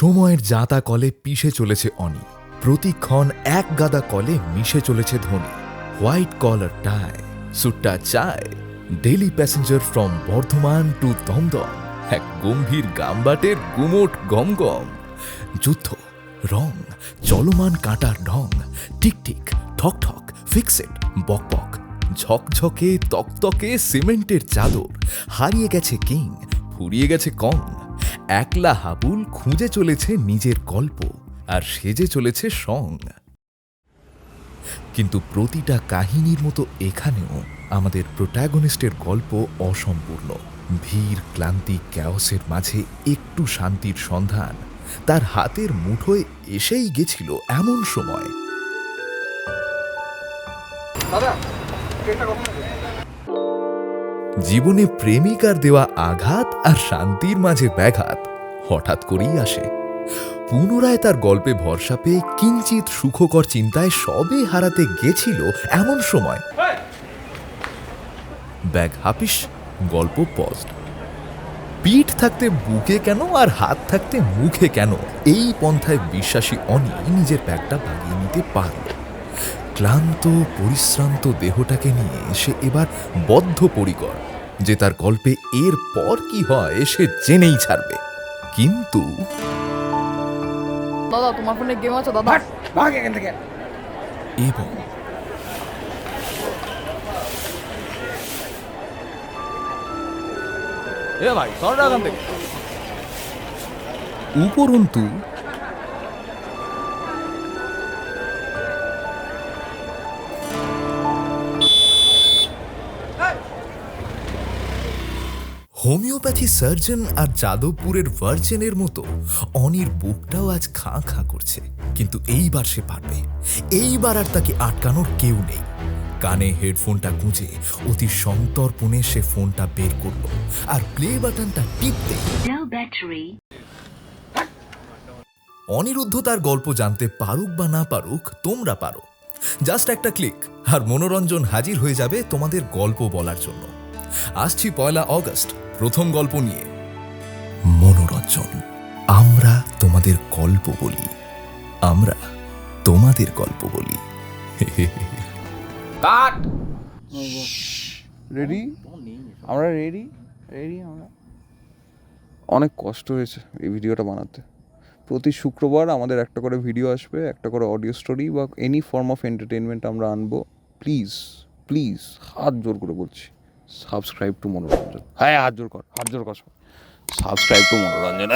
সময়ের জাতা কলে পিষে চলেছে অনি। প্রতিক্ষণ এক গাদা কলে মিশে চলেছে ধনী। হোয়াইট কলার টাই সুট্টা চায় daily passenger from Bardhaman to Dum Dum. এক গম্ভীর গামবাটের গুমোট গমগম। যুদ্ধ, রং, চলমান কাঁটার ঢং। টিকটিক ঠক ঠক ফিক্সেড বক বক। ঝকঝকে, তকতকে, সিমেন্টের চাদর। হারিয়ে গেছে কিং, ফুরিয়ে গেছে কং। একলা হাবুল খুঁজে চলেছে নিজের গল্প আর সেজে চলেছে সং। কিন্তু প্রতিটা কাহিনীর মতো এখানেও আমাদের প্রোটাগনিস্টের গল্প অসম্পূর্ণ। ভিড়, ক্লান্তি, ক্যাওসের মাঝে একটু শান্তির সন্ধান। তার হাতের মুঠোয় এসেই গেছিল এমন সময়। জীবনে প্রেমিকার দেওয়া আঘাত আর শান্তির মাঝে ব্যাঘাত হঠাৎ করেই আসে। পুনরায় তার গল্পে ভরসা পেয়ে কিঞ্চিত সুখকর চিন্তায় সবে হারাতে গেছিল এমন সময়। ব্যাগ হাপিস, গল্প পজড পিঠ থাকতে বুকে কেন আর হাত থাকতে মুখে কেন? এই পন্থায় বিশ্বাসী অনি নিজের ব্যাগটা বাগিয়ে নিতে পারল। ক্লান্ত পরিশ্রান্ত দেহটাকে নিয়ে সে এবার বদ্ধপরিকর যে তার গল্পে এর পর কি হয় সে জেনেই ছাড়বে। কিন্তু দাদা তোমার ফোনে গেম আছে দাদা ভাগ এখান থেকে। এবং এ ভাই এখান থেকে। উপরন্তু হোমিওপ্যাথি সার্জন আর যাদবপুরের ভার্জেনের মতো অনির বুকটাও আজ খাঁ খাঁ করছে। কিন্তু এইবার সে পারবে। এইবার আর তাকে আটকানোর কেউ নেই। কানে হেডফোনটা গুঁজে অতি সন্তর্পণে সে ফোনটা বের করল আর প্লে বাটনটা টিপতে. অনিরুদ্ধ তার গল্প জানতে পারুক বা না পারুক তোমরা পারো। জাস্ট একটা ক্লিক আর মনোরঞ্জন হাজির হয়ে যাবে তোমাদের গল্প বলার জন্য। আসছি পয়লা অগস্ট প্রথম গল্প নিয়ে। মনোরঞ্জন আমরা তোমাদের গল্প বলি। আমরা তোমাদের গল্প বলি। কাট! রেডি আমরা রেডি রেডি আমরা? অনেক কষ্ট হয়েছে এই ভিডিওটা বানাতে। প্রতি শুক্রবার আমাদের একটা করে ভিডিও আসবে একটা করে অডিও স্টোরি বা এনি ফর্ম অফ এন্টারটেনমেন্ট আমরা আনব। প্লিজ প্লিজ হাত জোর করে বলছি। Subscribe to Manoranjan. হ্যাঁ হাত জোর কর হাত জোর কর সাবস্ক্রাইব টু মনোরঞ্জন!